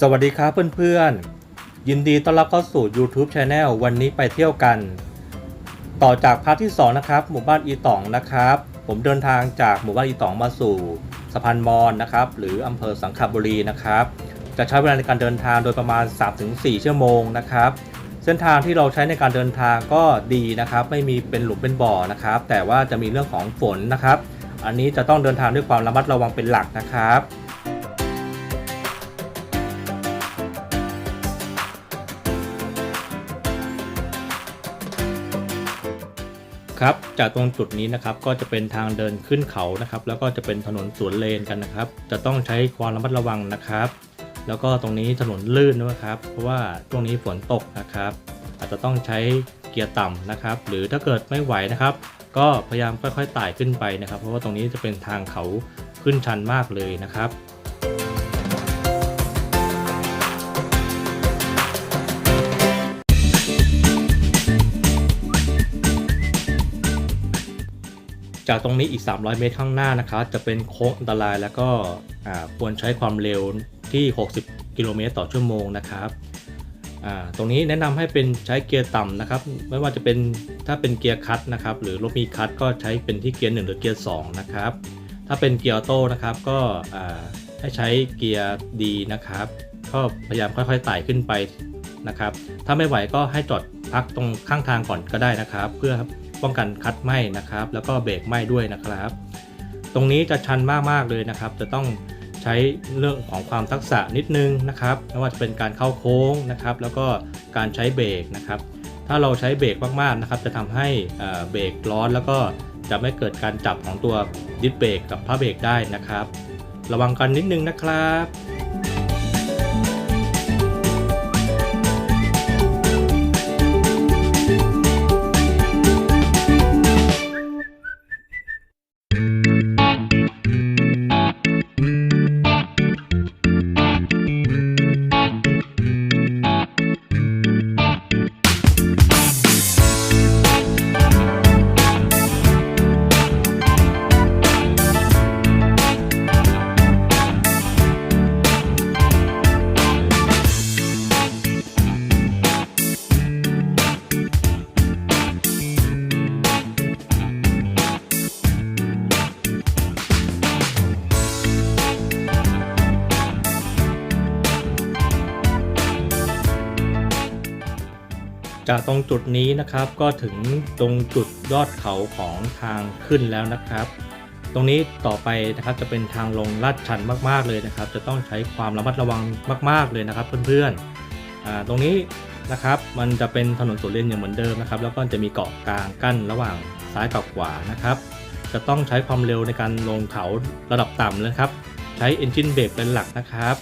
สวัสดีครับเพื่อนๆ ยินดีต้อนรับเข้าสู่ YouTube Channel วันนี้ไปเที่ยวกัน ต่อจากพาร์ทที่ 2 นะครับ หมู่บ้านอีตองนะครับ ผมเดินทางจากหมู่บ้านอีตองมาสู่สะพานมอนนะครับ หรืออำเภอสังขบุรีนะครับ จะใช้เวลาในการเดินทางโดยประมาณ 3-4 ชั่วโมงนะครับ เส้นทางที่เราใช้ในการเดินทางก็ดีนะครับ ไม่มีเป็นหลุมเป็นบ่อนะครับ แต่ว่าจะมีเรื่องของฝนนะครับ อันนี้จะต้องเดินทางด้วยความระมัดระวังเป็นหลักนะครับ ครับจากตรงจุดนี้นะครับก็จะเป็นทางเดินขึ้นเขานะครับ แล้วก็จะเป็นถนนสวนเลนกันนะครับ จะต้องใช้ความระมัดระวังนะครับ แล้วก็ตรงนี้ถนนลื่นด้วยครับ เพราะว่าช่วงนี้ฝนตกนะครับ อาจจะต้องใช้เกียร์ต่ำนะครับ หรือถ้าเกิดไม่ไหวนะครับ ก็พยายามค่อยๆไต่ขึ้นไปนะครับ เพราะว่าตรงนี้จะเป็นทางเขาขึ้นชันมากเลยนะครับ จากตรงนี้อีก 300 เมตรข้างหน้านะครับจะเป็นโค้งอันตรายแล้วก็ควรใช้ความเร็วที่ 60 กิโลเมตรต่อชั่วโมงนะครับตรงนี้แนะนำให้เป็นใช้เกียร์ต่ำนะครับ ไม่ว่าจะเป็นถ้าเป็นเกียร์คัตนะครับ หรือรถมีคัตก็ใช้เป็นที่เกียร์1หรือเกียร์2นะครับ ถ้าเป็นเกียร์ออโต้นะครับก็ให้ใช้เกียร์ดีนะครับ ก็พยายามค่อยๆไต่ขึ้นไปนะครับ ถ้าไม่ไหวก็ให้จอดพักตรงข้างทางก่อนก็ได้นะครับ เพื่อ ป้องกันคัดไหมนะครับ แล้วก็เบรกไหมด้วยนะครับ ตรงนี้จะชันมากๆเลยนะครับ จะต้องใช้เรื่องของความทักษะนิดนึงนะครับไม่ว่าจะเป็นการเข้าโค้งนะครับ แล้วก็การใช้เบรกนะครับ ถ้าเราใช้เบรกมากๆนะครับ จะทำให้เอ่อเบรกร้อนแล้วก็จะไม่เกิดการจับของตัวดิสเบรกกับผ้าเบรกได้นะครับ ระวังกันนิดนึงนะครับ จากตรงจุดนี้นะครับก็ถึงตรงจุดยอดเขาของทางขึ้นแล้วนะครับ ตรงนี้ต่อไปนะครับจะเป็นทางลงลาดชันมากๆเลยนะครับ จะต้องใช้ความระมัดระวังมาก ๆเลยนะครับ เพื่อนๆตรงนี้นะครับมันจะเป็นถนนสวนเลนอย่างเหมือนเดิมนะครับ แล้วก็จะมีเกาะกลางกั้นระหว่างซ้ายกับขวานะครับ จะต้องใช้ความเร็วในการลงเขาระดับต่ำเลยครับ ใช้ Engine Brake เป็นหลักนะครับ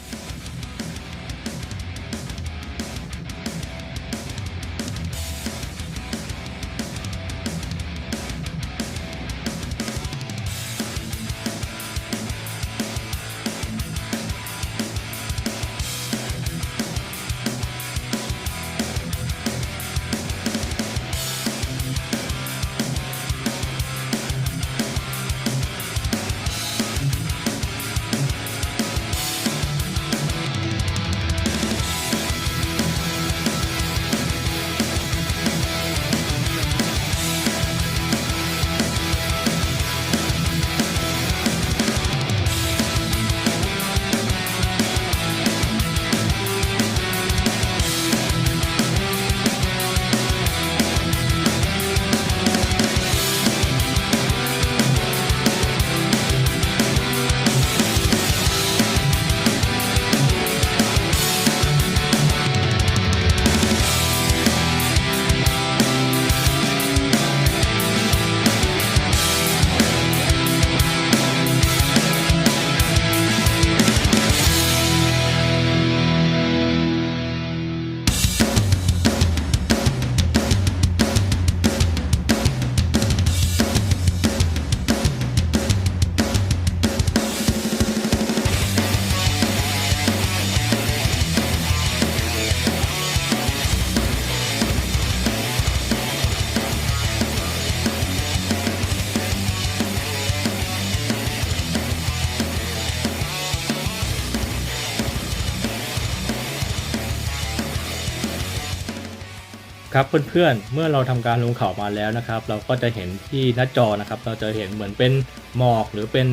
ครับเพื่อนๆ เมื่อเราทำการลงเขามาแล้วนะครับ เราก็จะเห็นที่หน้าจอนะครับ เราจะเห็นเหมือนเป็นหมอกหรือเป็น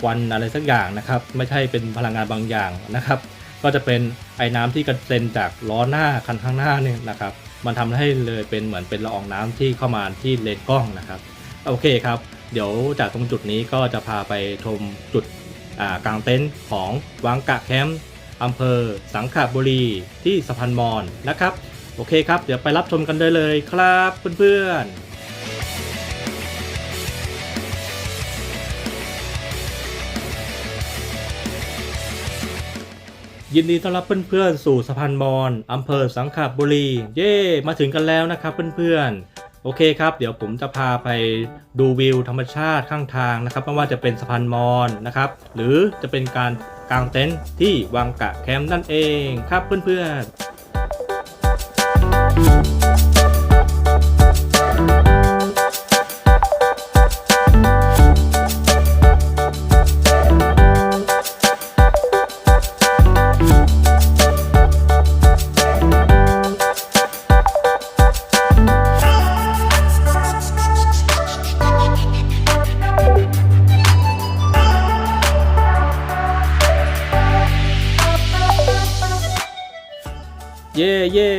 ควันอะไรสักอย่างนะครับ ไม่ใช่เป็นพลังงานบางอย่างนะครับ ก็จะเป็นไอ้น้ำที่กระเซ็นจากล้อหน้าคันข้างหน้าเนี่ยนะครับ มันทำให้เลยเป็นเหมือนเป็นละอองน้ำที่เข้ามาที่เลนกล้องนะครับ โอเคครับ เดี๋ยวจากตรงจุดนี้ก็จะพาไปชมจุดกลางเต็นท์ของวังกะแคมป์อำเภอสังขบุรีที่สะพานมอนนะครับ โอเคครับ เดี๋ยวไปรับชมกันได้เลยครับเพื่อนๆยินดีต้อนรับเพื่อนๆสู่สะพานมอนอำเภอสังขบุรี เย่มาถึงกันแล้วนะครับเพื่อนๆ โอเคครับ เดี๋ยวผมจะพาไปดูวิวธรรมชาติข้างทางนะครับไม่ว่าจะเป็นสะพานมอนนะครับ หรือจะเป็นการกางเต็นท์ที่วังกะแคมป์นั่นเองครับเพื่อนๆ เย่เย่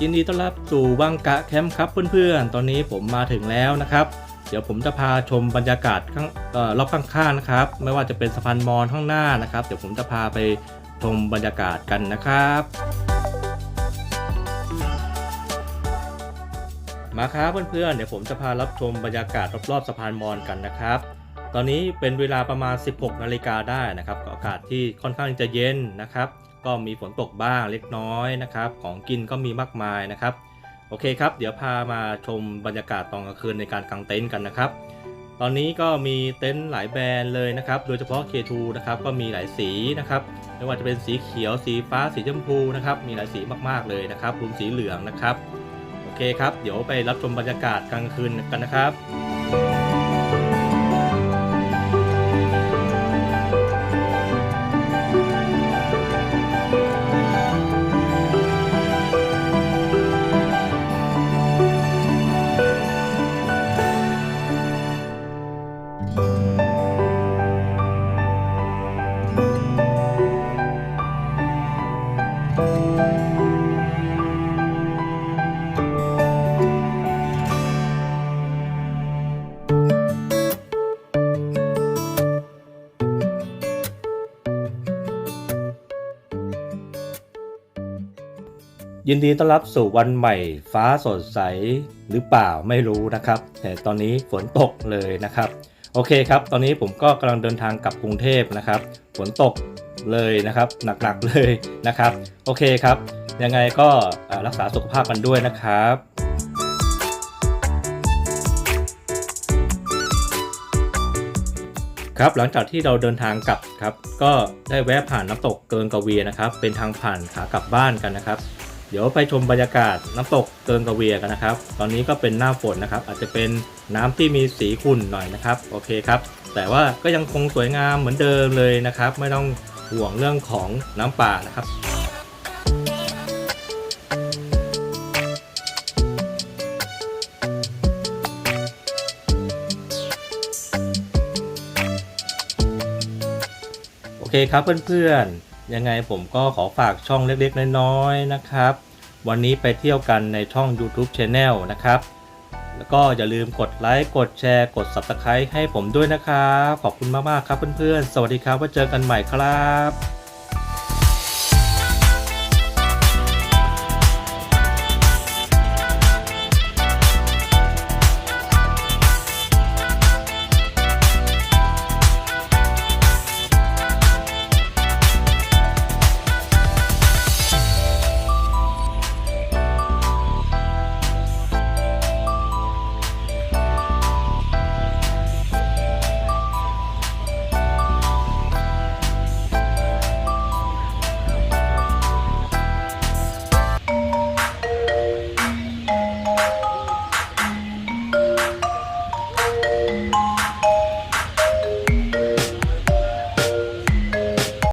ยินดีต้อนรับสู่วังกะแคมป์ครับเพื่อนๆ ตอนนี้ผมมาถึงแล้วนะครับ เดี๋ยวผมจะพาชมบรรยากาศข้างออรอบข้างๆนะครับ ไม่ว่าจะเป็นสะพานมอญข้างหน้านะครับ เดี๋ยวผมจะพาไปชมบรรยากาศกันนะครับ มาครับเพื่อนๆ เดี๋ยวผมจะพารับชมบรรยากาศรอบๆสะพานมอญกันนะครับ ตอนนี้เป็นเวลาประมาณ 16นาฬิกาได้นะครับอากาศที่ค่อนข้างจะเย็นนะครับ ก็มีฝนตกบ้างเล็กน้อยนะครับ ของกินก็มีมากมายนะครับ โอเคครับ เดี๋ยวพามาชมบรรยากาศตอนกลางคืนในการกางเต็นท์กันนะครับ ตอนนี้ก็มีเต็นท์หลายแบรนด์เลยนะครับ โดยเฉพาะ K2 นะครับ ก็มีหลายสีนะครับ ไม่ว่าจะเป็นสีเขียว สีฟ้า สีชมพูนะครับ มีหลายสีมากๆเลยนะครับรวมสีเหลืองนะครับ โอเคครับ เดี๋ยวไปรับชมบรรยากาศกลางคืนกันนะครับ ยินดีต้อนรับสู่วันใหม่ ฟ้าสดใสหรือเปล่าไม่รู้นะครับ แต่ตอนนี้ฝนตกเลยนะครับ โอเคครับ ตอนนี้ผมก็กำลังเดินทางกลับกรุงเทพนะครับ ฝนตกเลยนะครับ หนักๆเลยนะครับ โอเคครับ ยังไงก็รักษาสุขภาพกันด้วยนะครับครับหลังจากที่เราเดินทางกลับครับ ก็ได้แวะผ่านน้ำตกเกินกเวียนะครับ เป็นทางผ่านขากลับบ้านกันนะครับ เดี๋ยวไปชมบรรยากาศน้ำตกเกินกะเวียกันนะครับ ตอนนี้ก็เป็นหน้าฝนนะครับ อาจจะเป็นน้ำที่มีสีขุ่นหน่อยนะครับ โอเคครับ แต่ว่าก็ยังคงสวยงามเหมือนเดิมเลยนะครับ ไม่ต้องห่วงเรื่องของน้ำป่านะครับโอเคครับเพื่อนๆ ยังไงผมก็ขอฝากช่องเล็กๆ น้อยๆนะครับ วันนี้ไปเที่ยวกันในช่อง YouTube Channel นะครับ แล้วก็อย่าลืมกดไลค์กดแชร์กด Subscribe ให้ผมด้วยนะครับ ขอบคุณมากๆครับเพื่อนๆ สวัสดีครับไว้เจอกันใหม่ครับ